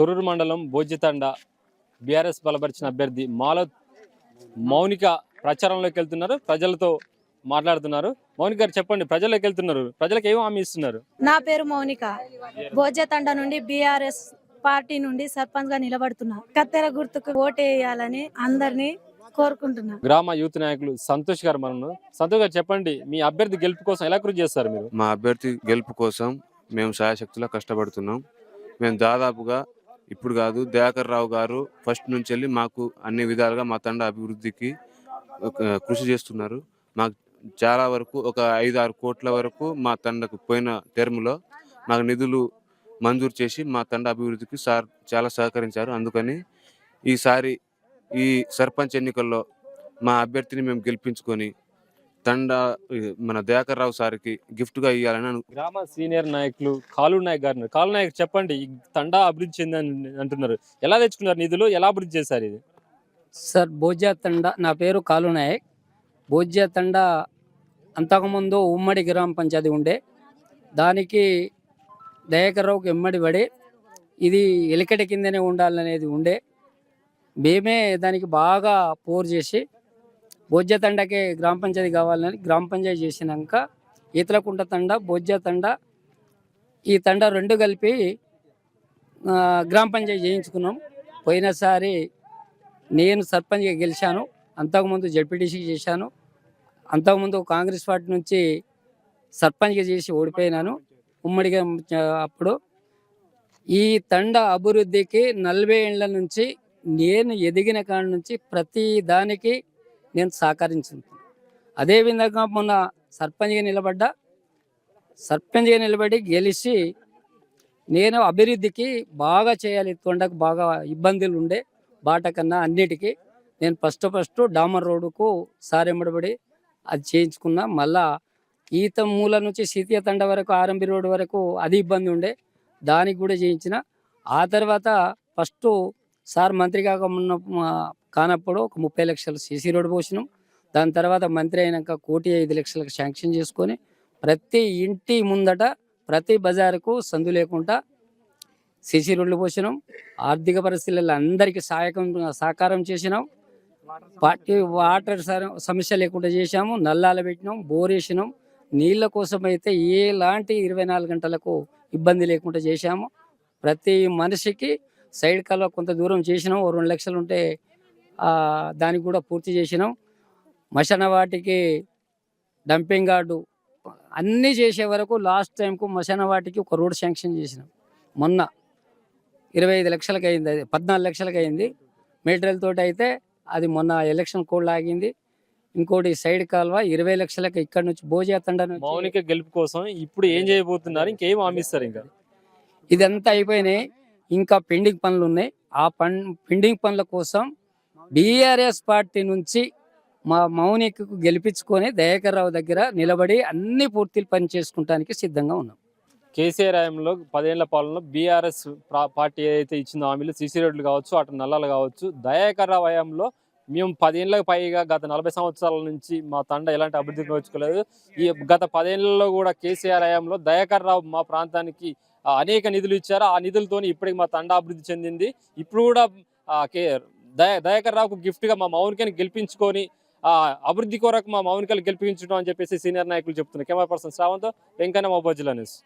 తొర్రూరు మండలం భోజ్యతండ బీఆర్ఎస్ బలపరిచిన అభ్యర్థి మాల మౌనిక ప్రచారంలోకి వెళ్తున్నారు. ప్రజలతో మాట్లాడుతున్నారు. మౌనిక గారు చెప్పండి ప్రజల్లోకి వెళ్తున్నారు. ప్రజలకు ఏం హామీ ఇస్తున్నారు? నా పేరు మౌనిక. భోజ్యతండ నుండి బీఆర్ఎస్ పార్టీ నుండి సర్పంచ్గా నిలబడుతున్నా. కత్తెర గుర్తుకు ఓటేయాలని అందరినీ కోరుకుంటున్నా. గ్రామ యూత్ నాయకులు సంతోష్ గారు మనం సంతోష్ గారు చెప్పండి మీ అభ్యర్థి గెలుపు కోసం ఎలా కృషి చేస్తారు మీరు? మా అభ్యర్థి గెలుపు కోసం మేము శాయశక్తిలో కష్టపడుతున్నాం. మేము దాదాపుగా ఇప్పుడు కాదు దయాకర్ రావు గారు ఫస్ట్ నుంచి వెళ్ళి మాకు అన్ని విధాలుగా మా తండ అభివృద్ధికి ఒక కృషి చేస్తున్నారు. మాకు చాలా వరకు ఒక ఐదు ఆరు కోట్ల వరకు మా తండకు పోయిన టర్మ్లో మాకు నిధులు మంజూరు చేసి మా తండ అభివృద్ధికి సార్ చాలా సహకరించారు. అందుకని ఈసారి ఈ సర్పంచ్ ఎన్నికల్లో మా అభ్యర్థిని మేము గెలిపించుకొని తండ మన దయాకర్ రావు సార్కి గిఫ్ట్గా ఇవ్వాలని అను గ్రామ సీనియర్ నాయకులు కాలు నాయక్ గారు. కాలు నాయక్ చెప్పండి ఈ తండా అభివృద్ధి చెందని అంటున్నారు. ఎలా తెచ్చుకున్నారు? నిధులు ఎలా అభివృద్ధి చేశారు ఇది? సార్ భోజ్యా తండ నా పేరు కాలు నాయక్. భోజ్యా తండ అంతకుముందు ఉమ్మడి గ్రామ పంచాయతీ ఉండే. దానికి దయాకర్రావుకి ఎమ్మడి పడి ఇది ఎలికటి కిందనే ఉండాలనేది ఉండే. మేమే దానికి బాగా పోర్ చేసి బోజ్య తండకే గ్రామ పంచాయతీ కావాలని గ్రామ పంచాయతీ చేసినాక ఈతలకుంట తండ బోజ్జ తండ ఈ తండ రెండు కలిపి గ్రామ పంచాయతీ చేయించుకున్నాం. పోయినసారి నేను సర్పంచ్గా గెలిచాను. అంతకుముందు జడ్పీటీసీకి చేశాను. అంతకుముందు కాంగ్రెస్ పార్టీ నుంచి సర్పంచ్గా చేసి ఓడిపోయినాను. ఉమ్మడిగా అప్పుడు ఈ తండ అభివృద్ధికి నలభై ఏళ్ళ నుంచి నేను ఎదిగిన కాడ నుంచి ప్రతి దానికి నేను సహకరించుకుంటాను అదేవిధంగా మొన్న సర్పంచ్గా నిలబడ్డా సర్పంచ్గా నిలబడి గెలిచి నేను అభివృద్ధికి బాగా చేయాలి తొండకు బాగా ఇబ్బందులు ఉండే బాట కన్నా అన్నిటికీ నేను ఫస్ట్ ఫస్ట్ డామర్ రోడ్డుకు సారెంబడబడి అది చేయించుకున్నా. మళ్ళా ఈత మూల నుంచి సీతీయ తండ వరకు ఆరంభి రోడ్డు వరకు అది ఇబ్బంది ఉండే దానికి కూడా చేయించిన. ఆ తర్వాత ఫస్ట్ సార్ మంత్రి కాక కానప్పుడు ఒక ముప్పై లక్షలు సీసీ రోడ్డు పోసినాం. దాని తర్వాత మంత్రి అయినాక కోటి ఐదు లక్షలకు శాంక్షన్ చేసుకొని ప్రతి ఇంటి ముందట ప్రతి బజారుకు సందు లేకుండా సీసీ రోడ్లు పోసినాం. ఆర్థిక పరిస్థితులలో అందరికీ సహాయకం సహకారం చేసినాం. పార్టీ వాటర్ సమస్య లేకుండా చేశాము. నల్లాలు పెట్టినాం బోర్ వేసినాం. నీళ్ళ కోసం అయితే ఎలాంటి ఇరవై నాలుగు గంటలకు ఇబ్బంది లేకుండా చేశాము. ప్రతి మనిషికి సైడ్ కల్వ కొంత దూరం చేసినాం. ఓ రెండు లక్షలు ఉంటే దానికి కూడా పూర్తి చేసినాం. మశాన వాటికి డంపింగ్ యార్డు అన్నీ చేసే వరకు లాస్ట్ టైంకు మశాన వాటికి ఒక రోడ్ శాంక్షన్ చేసినాం. మొన్న ఇరవై ఐదు లక్షలకి అయింది అది పద్నాలుగు లక్షలకి అయింది. మెటీరియల్ తోటి అయితే అది మొన్న ఎలక్షన్ కోడ్ ఆగింది ఇంకోటి సైడ్ కాల్వ ఇరవై లక్షలకి ఇక్కడ నుంచి భోజా తండ నుంచి మౌనిక గెలుపు కోసం ఇప్పుడు ఏం చేయబోతున్నారు? ఇంకేం హామీ ఇస్తారు ఇంకా? ఇదంతా అయిపోయినాయి. ఇంకా పెండింగ్ పనులు ఉన్నాయి. ఆ పన్ పెండింగ్ పనుల కోసం బీఆర్ఎస్ పార్టీ నుంచి మా మౌనికకు గెలిపించుకొని దయాకర్ రావు దగ్గర నిలబడి అన్ని పూర్తిలు పని చేసుకుంటానికి సిద్ధంగా ఉన్నాం. కేసీఆర్ హయాంలో పదేళ్ళ పాలనలో బీఆర్ఎస్ పార్టీ ఏదైతే ఇచ్చిందో హామీలు సీసీ రోడ్లు కావచ్చు అటు నల్లాలు కావచ్చు దయాకర్ రావు హయాంలో మేము పదేళ్ళకి పైగా గత నలభై సంవత్సరాల నుంచి మా తండ ఎలాంటి అభివృద్ధి నోచుకోలేదు. ఈ గత పదేళ్ళలో కూడా కేసీఆర్ హయాంలో దయాకర్ రావు మా ప్రాంతానికి అనేక నిధులు ఇచ్చారు. ఆ నిధులతోని ఇప్పటికి మా తండ అభివృద్ధి చెందింది. ఇప్పుడు కూడా కే దయ దయాకర్ రావుకు గిఫ్ట్గా మా మౌనికని గెలిపించుకొని ఆ అభివృద్ధి కొరకు మా మౌనికలు గెలిపించడం అని చెప్పేసి సీనియర్ నాయకులు చెప్తున్నారు. Camera person Shravanth Venkanna mobile news.